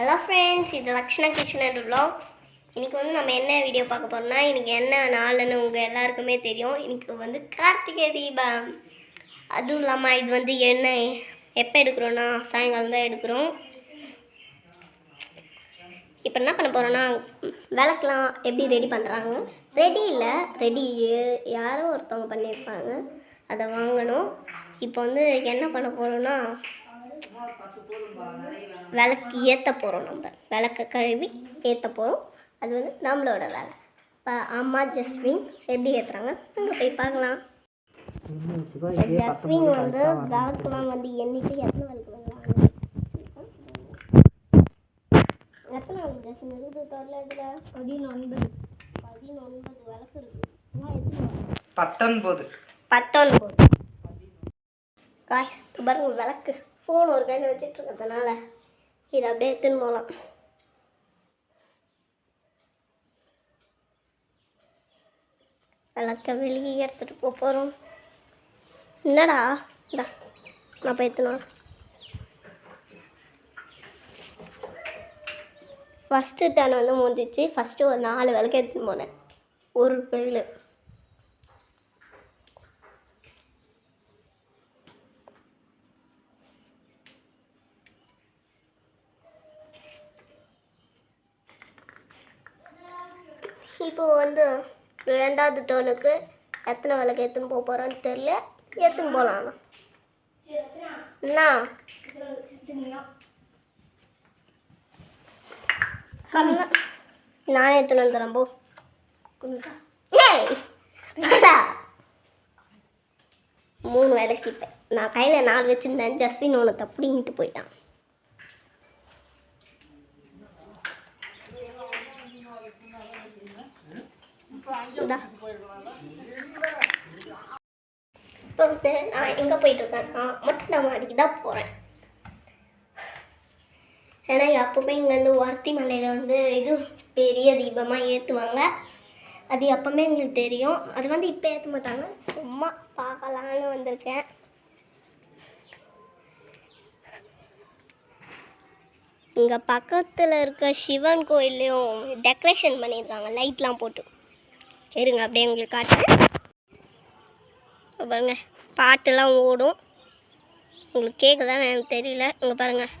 Hello friends இது Lakshna Krishnan vlogs இன்றைக்கி வந்து நம்ம என்ன வீடியோ பார்க்க போகிறோம்னா இன்றைக்கி என்ன நாளுன்னு உங்கள் எல்லாருக்குமே தெரியும். இன்றைக்கி வந்து கார்த்திகை தீபம். அதுவும் இல்லாமல் இது வந்து என்ன எப்போ எடுக்கிறோன்னா சாயங்காலம் தான் எடுக்கிறோம். இப்போ என்ன பண்ண போகிறோன்னா விளக்கெலாம் எப்படி ரெடி பண்ணுறாங்க ரெடி இல்லை ரெடி யாரோ ஒருத்தவங்க பண்ணியிருப்பாங்க. அதை வாங்கணும். இப்போ வந்து என்ன பண்ண போகிறோன்னா விளக்கு ஏற்ற போகிறோம் நம்ம. விளக்க கழுவி ஏற்ற போகிறோம் அது வந்து நம்மளோட வேலை. இப்போ அம்மா ஜஸ்வின் எப்படி ஏற்றுறாங்க அங்கே போய் பார்க்கலாம். ஜஸ்வின் வந்து விளக்குலாம் வந்து எண்ணிட்டு எத்தனை விளக்கு வாங்கலாம் எத்தனை விளக்கு ஜஸ்வின்? இருக்குது டோட்டல் இதில்? பதினொன்பது. பதினொன்பது விளக்கு இருக்குது? பத்தொன்பது. பத்தொன்பது. காய்ஸ் பாருங்க விளக்கு. ஃபோன் ஒரு கையில் வச்சுட்டு இருக்கிறதுனால இதை அப்படியே எடுத்துன்னு போகலாம். விளக்க வெளியே எடுத்துகிட்டு போக போகிறோம் என்னடா? இந்தா நான் போய் ஃபஸ்ட்டு டேன் வந்து முடிஞ்சிச்சு. ஃபஸ்ட்டு ஒரு நாலு விளக்கு எடுத்துன்னு போனேன். ஒரு கையில். இப்போ வந்து ரெண்டாவது டோனுக்கு எத்தனை விளக்கு எடுத்துன்னு போக போகிறோன்னு தெரியல. எடுத்துன்னு போகலாம் என்ன நானே எடுத்துன்னு வந்துடுறேன் போ. மூணு விளக்கு இப்போ. நான் கையில் நாலு வச்சுருந்தேன். ஜஸ்வின் ஒன்று தப்பிங்கிட்டு போயிட்டான். இப்போ வந்து நான் எங்கே போயிட்டு மட்டும் நான் மாடிக்கு தான் போகிறேன் ஏன்னா எப்போவுமே இங்கேருந்து ஒருத்தி மலையில் வந்து இது பெரிய தீபமாக ஏற்றுவாங்க அது எப்போவுமே எங்களுக்கு தெரியும். அது வந்து இப்போ ஏற்ற மாட்டாங்க. சும்மா பார்க்கலான்னு வந்திருக்கேன். இங்கே பக்கத்தில் இருக்க சிவன் கோயிலையும் டெக்கரேஷன் பண்ணியிருக்காங்க. லைட்லாம் போட்டு. இருங்க அப்படியே உங்களுக்கு காட்டுறேன். பாருங்கள் பாட்டெல்லாம் பாட்டுலாம் ஓடும். உங்களுக்கு கேட்குதான்னு எனக்கு தெரியல. இங்கே பாருங்கள்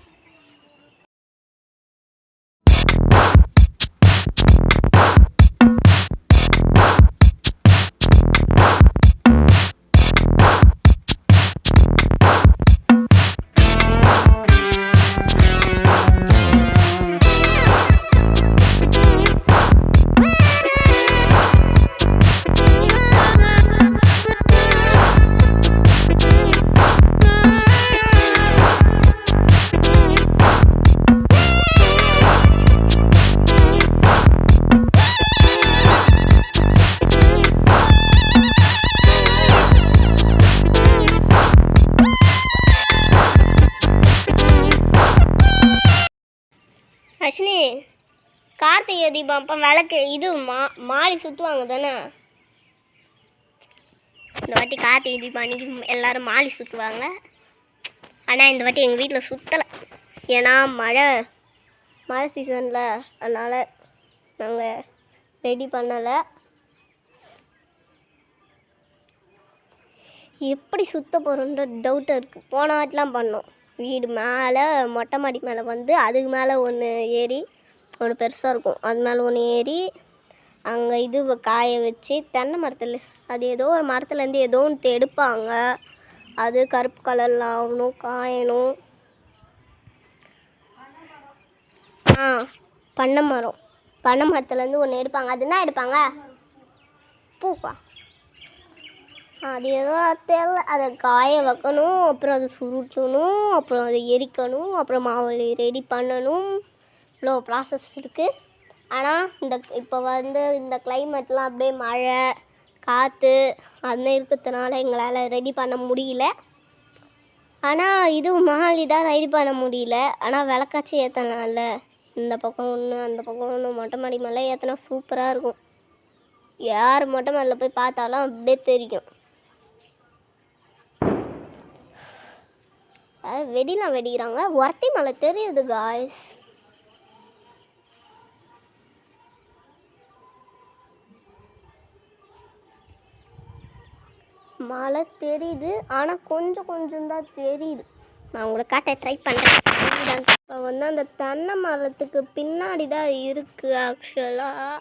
கார்த்திகை தீபம் அப்போ விளக்கு இது மா மாறி சுற்றுவாங்க தானே? இந்த வாட்டி கார்த்திகை தீபம் அன்றைக்கி எல்லோரும் மாலி சுற்றுவாங்க ஆனால் இந்த வாட்டி எங்கள் வீட்டில் சுற்றலை ஏன்னா மழை மழை சீசனில் அதனால் நாங்கள் ரெடி பண்ணலை. எப்படி சுத்த போகிறோன்ற டவுட்டாக இருக்குது போன வாட்டிலாம் பண்ணோம். வீடு மேலே மொட்டை மாடி மேலே வந்து அதுக்கு மேலே ஒன்று ஏறி ஒன்று பெருசாக இருக்கும். அது மேலே ஒன்று ஏறி அங்கே இது காய வச்சு தென்னை மரத்தில் அது ஏதோ ஒரு மரத்துலேருந்து ஏதோ ஒன்று எடுப்பாங்க. அது கருப்பு கலரில் ஆகணும் காயணும். ஆ பண்ணை மரம். பண்ணை மரத்துலேருந்து ஒன்று எடுப்பாங்க. அது என்ன எடுப்பாங்க? பூப்பா அது ஏதோ தெரியல. அதை காய வைக்கணும் அப்புறம் அதை சுருட்டணும் அப்புறம் அதை எரிக்கணும் அப்புறம் மாவு ரெடி பண்ணணும். இவ்வளோ ப்ராசஸ் இருக்குது ஆனால் இந்த இப்போ வந்து இந்த கிளைமேட்லாம் அப்படியே மழை காற்று அது இருக்கிறதுனால எங்களால் ரெடி பண்ண முடியல. ஆனால் இது மாலி தான் ரெடி பண்ண முடியல. ஆனால் விளக்காச்சி ஏற்றலாம்ல இந்த பக்கம் ஒன்று அந்த பக்கம் ஒன்று மொட்டை மாடி மேலே ஏற்றினா சூப்பராக இருக்கும். யார் மொட்டை மாடியில் போய் பார்த்தாலும் அப்படியே தெரியும். வெடிலாம் வெடிக்கிறாங்க? ஒரட்டி மலை தெரியுது காய்ஸ் மழை தெரியுது. ஆனால் கொஞ்சம் கொஞ்சம் தான் தெரியுது. நான் உங்களை காட்ட ட்ரை பண்ணுறேன் இப்போ வந்து அந்த தென்னை மரத்துக்கு பின்னாடி தான் இருக்குது ஆக்சுவலாக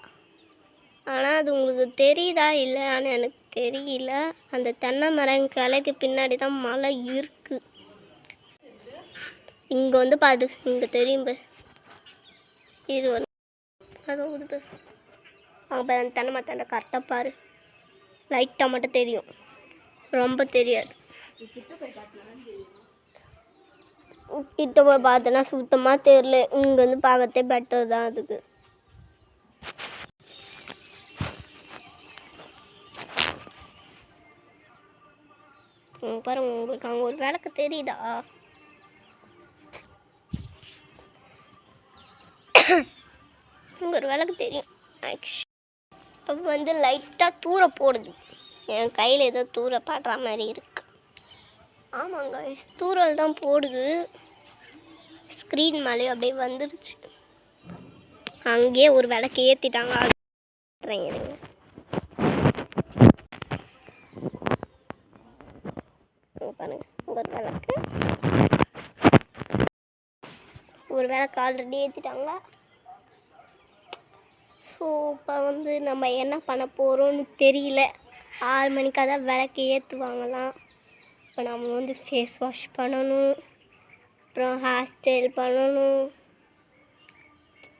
ஆனால் அது உங்களுக்கு தெரியுதா இல்லையான்னு எனக்கு தெரியல. அந்த தென்னை மரம் கிளைக்கு பின்னாடி தான் மலை இருக்குது இங்கே வந்து பாரு இங்கே தெரியும் பாரு. இது வந்து அது அப்போ அந்த தென்னை மரத்தாண்ட கரெக்டாக பாரு. லைட்டாக மட்டும் தெரியும். ரொம்ப தெரியாது. கிட்ட போய் பார்த்தோன்னா சுத்தமாக தெரியல. இங்கே வந்து பார்க்கறதே பெட்டர் தான் அதுக்கு. பாருங்க உங்களுக்கு அங்கே ஒரு விளக்கு தெரியுதா? இங்கே ஒரு விளக்கு தெரியும். அப்போ வந்து லைட்டாக தூர போடுது. என் கையில் ஏதோ தூர பாடுற மாதிரி இருக்கு. ஆமாங்க தூரல் தான் போடுது. ஸ்க்ரீன் மேலே அப்படியே வந்துடுச்சு அங்கேயே ஒரு விளக்கு ஏற்றிட்டாங்க இருங்க பாருங்க ஒரு விளக்கு. ஒரு விளக்கு ஆல்ரெடி ஏற்றிட்டாங்க ஸோ இப்போ வந்து நம்ம என்ன பண்ண போகிறோம்னு தெரியல. ஆறு மணிக்காக தான் விளக்கு ஏற்றுவாங்களாம் இப்போ நம்ம வந்து ஃபேஸ் வாஷ் பண்ணணும். அப்புறம் ஹேர் ஸ்டைல் பண்ணணும்.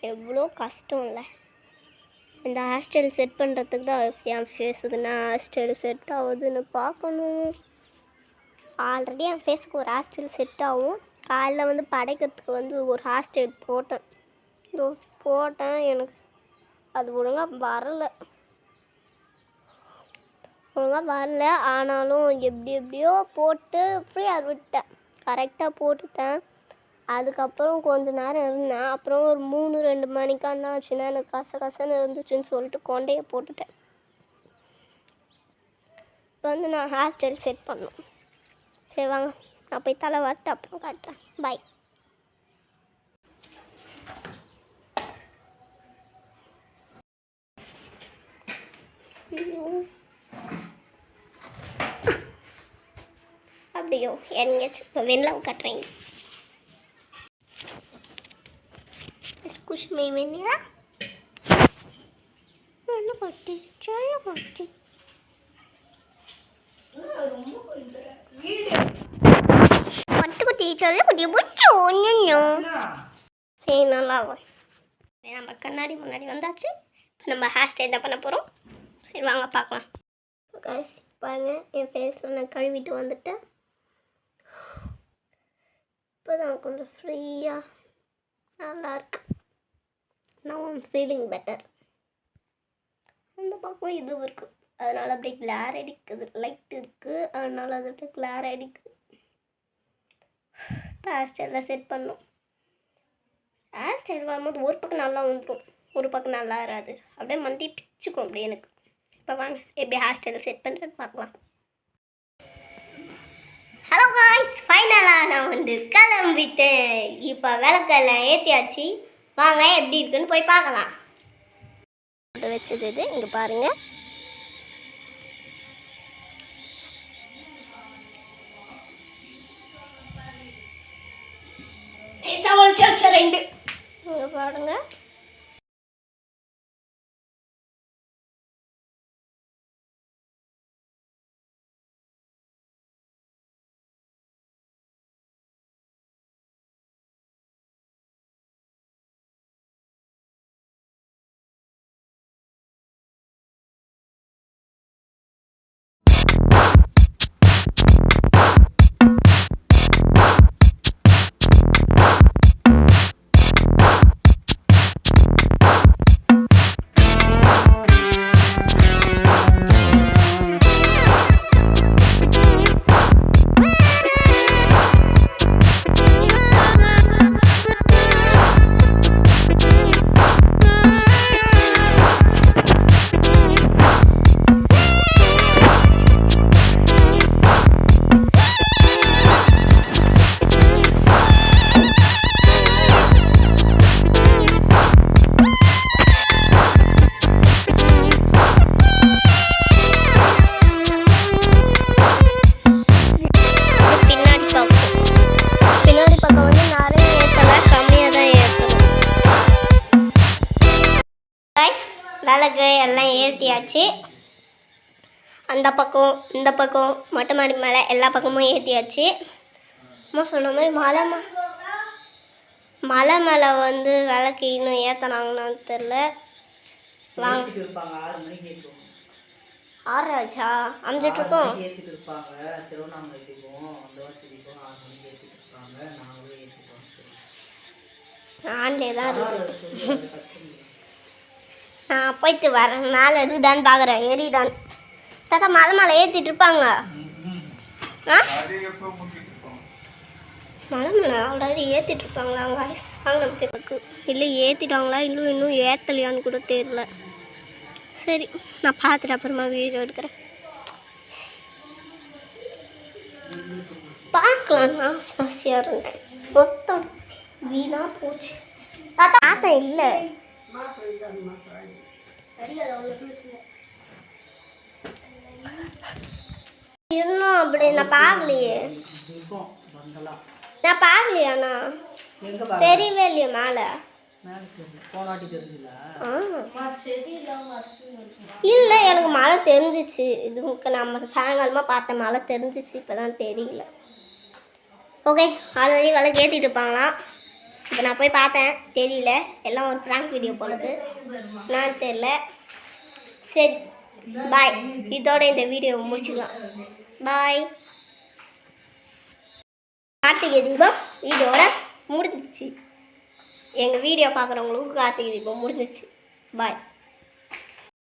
எவ்வளோ கஷ்டம் இல்லை இந்த ஹேர் ஸ்டைல் செட் பண்ணுறதுக்கு தான் என் ஃபேஸுக்கு நான் ஹேர் ஸ்டைல் செட் ஆகுதுன்னு பார்க்கணும். ஆல்ரெடி என் ஃபேஸுக்கு ஒரு ஹேர் ஸ்டைல் செட் ஆகும். காலைல வந்து படைக்கிறதுக்கு வந்து ஒரு ஹேர் ஸ்டைல் போட்டேன். போட்டேன் எனக்கு. அது ஒழுங்காக வரலை. ஒழுங்காக வரல. ஆனாலும் எப்படி எப்படியோ போட்டு ஃப்ரீயாக விட்டேன். கரெக்டாக போட்டுட்டேன். அதுக்கப்புறம் கொஞ்ச நேரம் இருந்தேன். அப்புறம் ஒரு மூணு ரெண்டு மணிக்கா என்ன ஆச்சுன்னா எனக்கு கச கசன்னு இருந்துச்சுன்னு சொல்லிட்டு கொண்டையை போட்டுட்டேன். இப்போ வந்து நான் ஹேர் ஸ்டைல் செட் பண்ணோம் சரி வாங்க. நான் போய் தலை வரட்டு அப்புறம் காட்டுறேன். பாய் ஐயோ எங்கேயாச்சும் இப்போ வெள்ளம் கட்டுறீங்க குஷ்மை வெண்ணிலா? என்ன கொட்டி சொல்ல கொட்டி. பட்டுக்குட்டி சொல்ல குட்டி புச்சு ஒன்று சரி நல்லா நம்ம கண்ணாடி முன்னாடி வந்தாச்சு. இப்போ நம்ம ஹேர் ஸ்டைல் தான் பண்ண போகிறோம் சரி வாங்க பார்க்கலாம். Guys பாருங்க என் ஃபேஸில் நான் கழுவிட்டு வந்துட்டேன். இப்போ தான் கொஞ்சம் ஃப்ரீயாக நல்லாயிருக்கு நான் ஐம் ஃபீலிங் பெட்டர் அந்த பக்கம் இதுவும் இருக்குது அதனால் அப்படியே கிளார் அடிக்குது. லைட் இருக்குது அதனால் அது அப்படியே கிளார் அடிக்குது. இப்போ செட் பண்ணும். ஹேர் ஸ்டைல் வரும்போது ஒரு பக்கம் நல்லா வந்துடும் ஒரு பக்கம் நல்லா வராது. அப்படியே மண்டி பிச்சுக்கும் அப்படியே எனக்கு. இப்போ வாங்க எப்படி ஹேர் ஸ்டைல் செட் பண்ணுறது பார்க்கலாம். ஹலோ நான் வந்து கிளம்பிட்டேன். இப்போ விளக்கெல்லாம் ஏற்றியாச்சு வாங்க எப்படி இருக்குன்னு போய் பார்க்கலாம். வச்சது இது. இங்கே பாருங்கள் எல்லாம் ஏற்றியாச்சு அந்த பக்கம் இந்த பக்கம் மொட்டை மாடி மேலே எல்லா பக்கமும் ஏற்றியாச்சு அம்மா சொன்ன மாதிரி மலை மா மலை மேலே வந்து விளக்கு இன்னும் ஏற்றினாங்கன்னு தெரில வாங்க. ஏற்றிட்டு இருப்பாங்க ஆறு மணிக்கு ஏற்றுவோம் ஆறு ஆச்சா? அமிச்சிட்டு இருக்கோம். ஆன்லே தான் இருக்கு. நான் போயிட்டு வரேன். மேலே இருக்குதான்னு பார்க்குறேன் ஏறிதான் தாத்தா மலை மேலே ஏற்றிட்டு இருப்பாங்க. ஆ? மலை மலை ஆல்ரெடி ஏற்றிட்டு இருப்பாங்களா? வாய்ஸ் வாங்க நம்ம இல்லை ஏற்றிட்டாங்களா இன்னும் இன்னும் ஏற்றலையான்னு கூட தெரியல. சரி நான் பார்த்துட்டு அப்புறமா வீடியோ எடுக்கிறேன். பார்க்கலாம். நான் ஆசையாக இருந்தேன். மொத்தம் வீணாக போச்சு. தாத்தா தாத்தா இல்லை. இன்னும் அப்படி நான் பார்க்கலையே. நான் பார்க்கலையாண்ணா தெரியவே இல்லையே மேலே. இல்லை எனக்கு மழை தெரிஞ்சிச்சு. இதுக்கு நம்ம சாயங்காலமாக பார்த்த மழை தெரிஞ்சிச்சு இப்போ தான் தெரியல ஓகே ஆல்ரெடி விளக்கு ஏற்றிட்டு இருப்பாங்களாம். இப்போ நான் போய் பார்த்தேன் தெரியல. எல்லாம் ஒரு ப்ராங்க் வீடியோ போனது நான் தெரியல. சரி பாய் இதோட இந்த வீடியோவை முடிச்சுக்கலாம். பாய் கார்த்திகை தீபம் இதோட முடிஞ்சிச்சு. எங்கள் வீடியோ பார்க்குறவங்களுக்கும் கார்த்திகை தீபம் முடிஞ்சிச்சு. பாய்